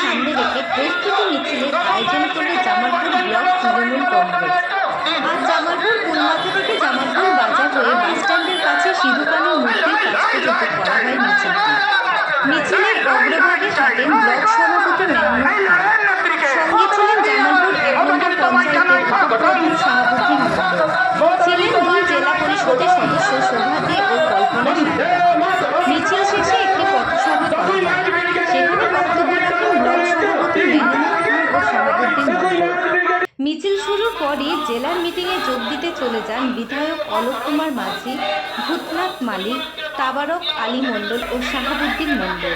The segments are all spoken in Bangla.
সামনে রেখে প্রস্তুতি মিছিলের আয়োজন করে জামালপুর ব্লক তৃণমূল কংগ্রেস। আজ জামালপুর পুলমাথা থেকে জামালপুর বাজার হয়ে বাসস্ট্যান্ডের কাছে সিধুকানুর মূর্তির পরই জেলার মিটিংয়ে যোগ দিতে চলে যান বিধায়ক অলোক কুমার মাঝি, ভূতনাথ মালিক তাবারক আলী মণ্ডল ও শাহাবুদ্দিন মণ্ডল।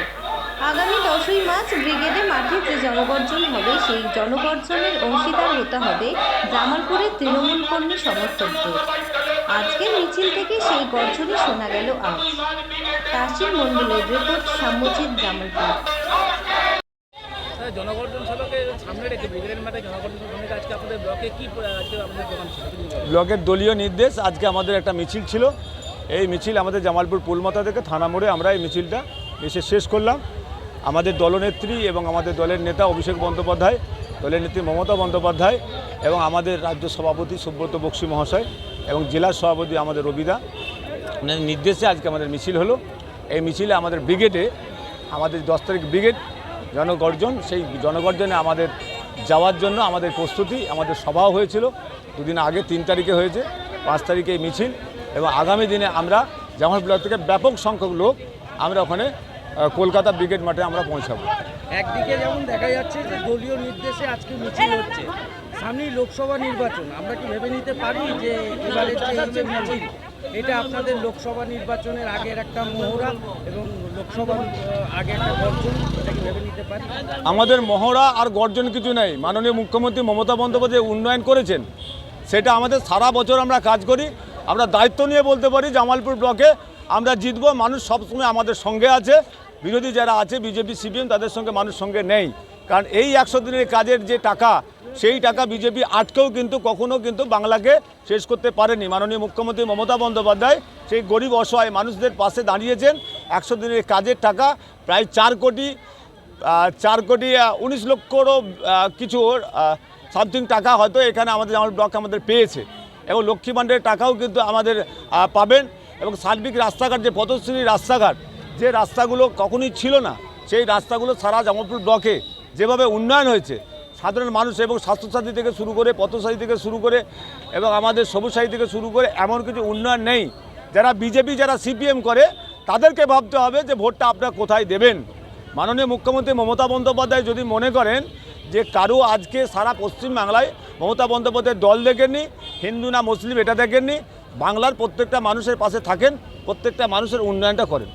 আগামী দশই মার্চ ব্রিগেডে মাঠে যে জনগর্জন হবে, সেই জনগর্জনের অংশীদার হতে হবে জামালপুরের তৃণমূল কর্মী সমর্থকদের। আজকের মিছিল থেকে সেই গর্জনই শোনা গেল আজ। তাসির মণ্ডলের রিপোর্ট সাম্যজিৎ জামালপুর। ব্লকের দলীয় নির্দেশ, আজকে আমাদের একটা মিছিল ছিল। এই মিছিল আমাদের জামালপুর পুলমাথা থেকে থানা মোড়ে আমরা এই মিছিলটা এসে শেষ করলাম। আমাদের দলনেত্রী এবং আমাদের দলের নেতা অভিষেক বন্দ্যোপাধ্যায়, দলের নেত্রী মমতা বন্দ্যোপাধ্যায় এবং আমাদের রাজ্য সভাপতি সুব্রত বক্সি মহাশয় এবং জেলার সভাপতি আমাদের রবিদা। নির্দেশে আজকে আমাদের মিছিল হলো। এই মিছিলে আমাদের ব্রিগেডে, আমাদের দশ তারিখ ব্রিগেড জনগর্জন, সেই জনগর্জনে আমাদের যাওয়ার জন্য আমাদের প্রস্তুতি, আমাদের সভাও হয়েছিল। দুদিন আগে, তিন তারিখে হয়েছে, পাঁচ তারিখে মিছিল এবং আগামী দিনে আমরা জামাল ব্লক থেকে ব্যাপক সংখ্যক লোক আমরা ওখানে কলকাতা ব্রিগেড মাঠে আমরা পৌঁছাবো। একদিকে যেমন দেখা যাচ্ছে যে দলীয় নির্দেশে আজকে মিছিল হচ্ছে, সামনেই লোকসভা নির্বাচন। আমরা কি ভেবে নিতে পারি যে এবারে মিছিল? এটা আপনাদের লোকসভা নির্বাচনের আগের একটা মোহরা এবং লোকসভার আগে একটা বর্জন এটা কি ভেবে আমাদের মহড়া আর গর্জন কিছু নেই। মাননীয় মুখ্যমন্ত্রী মমতা বন্দ্যোপাধ্যায় উন্নয়ন করেছেন, সেটা আমাদের সারা বছর আমরা কাজ করি। আমরা দায়িত্ব নিয়ে বলতে পারি জামালপুর ব্লকে, আমরা জিতবো, মানুষ সবসময় আমাদের সঙ্গে আছে। বিরোধী যারা আছে, বিজেপি, সিপিএম, তাদের সঙ্গে মানুষ সঙ্গে নেই। কারণ এই একশো দিনের কাজের যে টাকা, সেই টাকা বিজেপি আটকেও কিন্তু, কখনো কিন্তু বাংলাকে শেষ করতে পারেনি। মাননীয় মুখ্যমন্ত্রী মমতা বন্দ্যোপাধ্যায় সেই গরিব, অসহায় মানুষদের পাশে দাঁড়িয়েছেন। একশো দিনের কাজের টাকা, প্রায় চার কোটি চার কোটি উনিশ লক্ষরও কিছু সামথিং টাকা হয়তো এখানে আমাদের আমার ব্লক আমাদের পেয়েছে। এবং লক্ষ্মী ভাণ্ডারের টাকাও কিন্তু আমাদের পাবেন। এবং সার্বিক রাস্তাঘাট, যে পথশ্রী রাস্তাঘাট, যে রাস্তাগুলো কখনোই ছিল না, সেই রাস্তাগুলো সারা জামালপুর ব্লকে যেভাবে উন্নয়ন হয়েছে, সাধারণ মানুষ এবং স্বাস্থ্যসাথী থেকে শুরু করে পথসাথী থেকে শুরু করে, এবং আমাদের সবুজ সাথী থেকে শুরু করে এমন কিছু উন্নয়ন নেই। যারা বিজেপি, যারা সিপিএম করে, তাদেরকে ভাবতে হবে যে ভোটটা আপনারা কোথায় দেবেন? মাননীয় মুখ্যমন্ত্রী মমতা বন্দ্যোপাধ্যায় যদি মনে করেন যে কারও আজকে সারা পশ্চিমবাংলায় মমতা বন্দ্যোপাধ্যায়ের দল দেখেননি, হিন্দু না মুসলিম এটা দেখেননি, বাংলার প্রত্যেকটা মানুষের পাশে থাকেন, প্রত্যেকটা মানুষের উন্নয়নটা করেন।